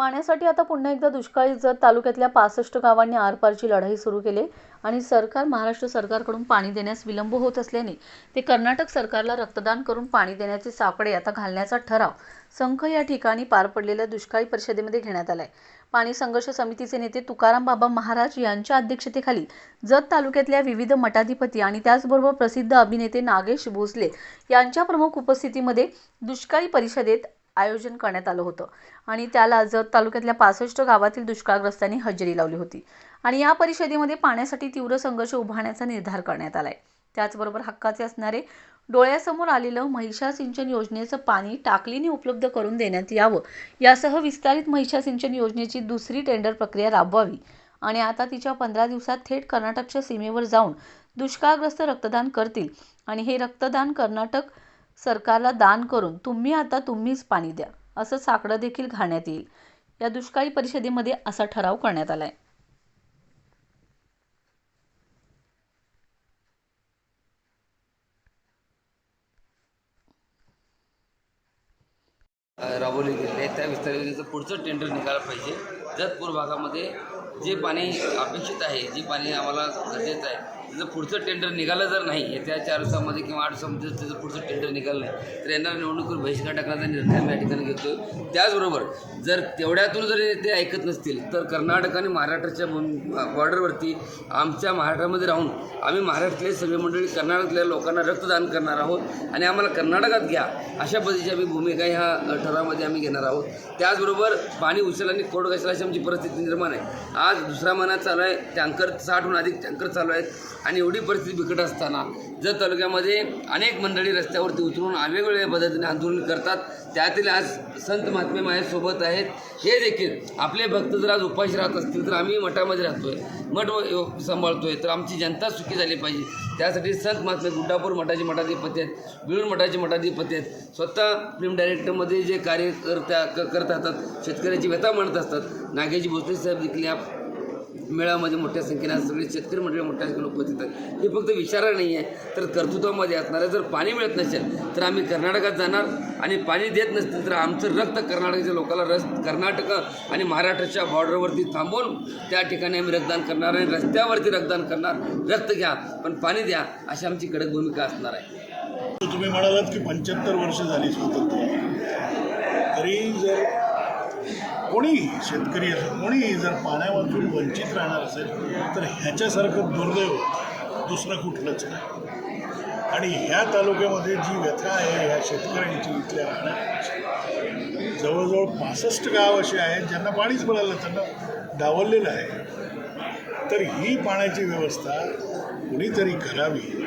पाण्यासाठी आता पुन्हा एकदा दुष्काळी जत तालुक्यातल्या पासष्ट गावांनी आरपारची लढाई सुरू केली आणि सरकार महाराष्ट्र सरकारकडून पाणी देण्यास विलंब होत असल्याने ते कर्नाटक सरकारला रक्तदान करून पाणी देण्याचे सापडे आता घालण्याचा ठराव संख या ठिकाणी पार पडलेल्या दुष्काळी परिषदेमध्ये घेण्यात आलाय. पाणी संघर्ष समितीचे नेते तुकाराम बाबा महाराज यांच्या अध्यक्षतेखाली जत तालुक्यातल्या विविध मठाधिपती आणि त्याचबरोबर प्रसिद्ध अभिनेते नागेश भोसले यांच्या प्रमुख उपस्थितीमध्ये दुष्काळी परिषदेत आयोजन करण्यात आलं होतं. आणि त्याला जत तालुक्यातल्या पासष्ट गावातील दुष्काळग्रस्तांनी हजेरी लावली होती. आणि या परिषदेमध्ये पाण्यासाठी तीव्र संघर्ष उभारण्याचा निर्धार करण्यात आलाय. त्याचबरोबर हक्काचे असणारे डोळ्यासमोर आलेलं महिषा सिंचन योजनेचं पाणी टाकलीने उपलब्ध करून देण्यात यावं यासह विस्तारित महिषा सिंचन योजनेची दुसरी टेंडर प्रक्रिया राबवावी. आणि आता तिच्या पंधरा दिवसात थेट कर्नाटकच्या सीमेवर जाऊन दुष्काळग्रस्त रक्तदान करतील. आणि हे रक्तदान कर्नाटक सरकारला दान करून तुम्ही आता तुम्हीच पाणी द्या असं साकडं देखील घालण्यात येईल. या दुष्काळी परिषदेमध्ये असा ठराव करण्यात आलाय. आहे राबवले गेले त्या विस्तार योजनेचं पुढचं टेंडर निघायला पाहिजे. जतपूर भागामध्ये जे पाणी अपेक्षित आहे जे पाणी आम्हाला गरजेचं आहे त्याचं पुढचं टेंडर निघालं जर नाही येत्या चार दिवसामध्ये किंवा आठ दिवसामध्ये जर त्याचं पुढचं टेंडर निघालं नाही तर येणाऱ्या निवडणुकीवर बहिष्कार टाकण्याचा निर्णय आम्ही या ठिकाणी घेतो त्याचबरोबर जर तेवढ्यातून जर ते ऐकत नसतील तर कर्नाटक आणि महाराष्ट्राच्या बॉर्डरवरती आमच्या महाराष्ट्रामध्ये राहून आम्ही महाराष्ट्रातले सगळे मंडळी कर्नाटकातल्या लोकांना रक्तदान करणार आहोत आणि आम्हाला कर्नाटकात घ्या अशा पद्धतीची आम्ही भूमिका ह्या ठरावामध्ये आम्ही घेणार आहोत. त्याचबरोबर पाणी उचल आणि कोड घासला अशी आमची परिस्थिती निर्माण आहे. आज दुसरा महिना चालू आहे टँकर साठहून अधिक टँकर चालू आहेत. आणि एवढी परिस्थिती बिकट असताना जर तालुक्यामध्ये अनेक मंडळी रस्त्यावरती उतरून वेगवेगळ्या पद्धतीने आंदोलन करतात त्यातील आज संत महात्मे माझ्यासोबत आहेत. हे देखील आपले भक्त जर आज उपाशी राहत असतील तर आम्ही मठामध्ये राहतोय मठ सांभाळतो सांभाळतोय तर आमची जनता सुखी झाली पाहिजे. त्यासाठी संत महात्मे गुड्डापूर मठाचे मठाधिपती आहेत बिळूर मठाचे मठाधिपती आहेत. स्वतः फिल्म डायरेक्टरमध्ये जे कार्य करता क- करत असतात शेतकऱ्याची व्यथा म्हणत असतात. नागेजी भोसले साहेब देखील या मेळामध्ये मोठ्या संख्येने सगळे शेतकरी मंडळी मोठ्या संख्येने उपस्थित आहेत. हे फक्त विचारा नाही आहे. तर कर्तृत्वामध्ये असणार आहे जर पाणी मिळत नसेल तर आम्ही कर्नाटकात जाणार आणि पाणी देत नसतील तर आमचं रक्त कर्नाटकाच्या लोकांना रस कर्नाटक आणि महाराष्ट्राच्या बॉर्डरवरती थांबवून त्या ठिकाणी आम्ही रक्तदान करणार आणि रस्त्यावरती रक्तदान करणार. रक्त घ्या पण पाणी द्या अशी आमची कडक भूमिका असणार आहे. तुम्ही म्हणालात की पंच्याहत्तर वर्ष झाली स्वतंत्र तरी जर कोणीही शेतकरी असो कोणीही जर पाण्यापासून वंचित राहणार असेल तर ह्याच्यासारखं दुर्दैव दुसरं कुठलंच नाही. आणि ह्या तालुक्यामध्ये जी व्यथा आहे ह्या शेतकऱ्यांची इथल्या राहण्याची. जवळजवळ पासष्ट गाव असे आहेत ज्यांना पाणीच मिळालं त्यांना डावललेलं आहे. तर ही पाण्याची व्यवस्था कुणीतरी करावी.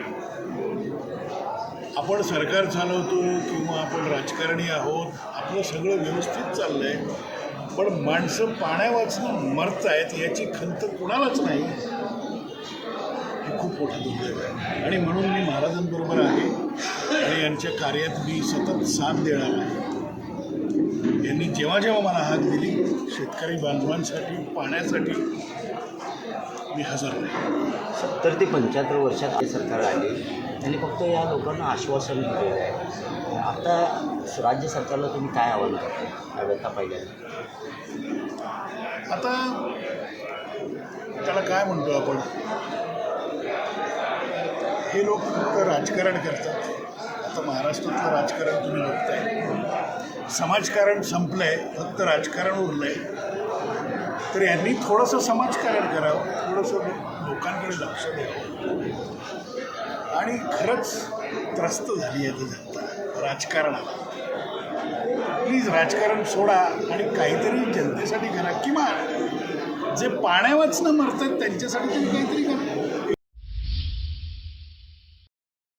आपण सरकार चालवतो किंवा आपण राजकारणी आहोत आपलं सगळं व्यवस्थित चाललं आहे पण माणसं पाण्यावाचून मरत आहेत याची खंत कुणालाच नाही. हे खूप मोठं दुर्दैव आहे. आणि म्हणून मी महाराजांबरोबर आहे. आणि यांच्या कार्यात मी सतत साथ देणार आहे. यांनी जेव्हा जेव्हा मला हाक दिली शेतकरी बांधवांसाठी पाण्यासाठी मी हजर आहे सत्तर ते पंच्याहत्तर वर्षात ते सरकार आले. त्यांनी फक्त या लोकांना आश्वासन दिलेलं आहे. आता राज्य सरकारला तुम्ही काय आव्हान करता व्यथा पाहिल्यानंतर आता त्याला काय म्हणतो आपण? हे लोक फक्त राजकारण करतात. आता महाराष्ट्रातलं राजकारण तुम्ही बघताय. समाजकारण संपलं आहे फक्त राजकारण उरलं आहे तर यांनी थोडंसं समाजकारण करावं थोडंसं लोकांकडे लक्ष द्यावं. आणि खरंच त्रस्त झाली आहे जनता राजकारणाला. प्लीज राजकारण सोडा आणि काहीतरी जनतेसाठी करा. किंवा जे पाण्यावाचनं मरतात त्यांच्यासाठी तुम्ही काहीतरी करा.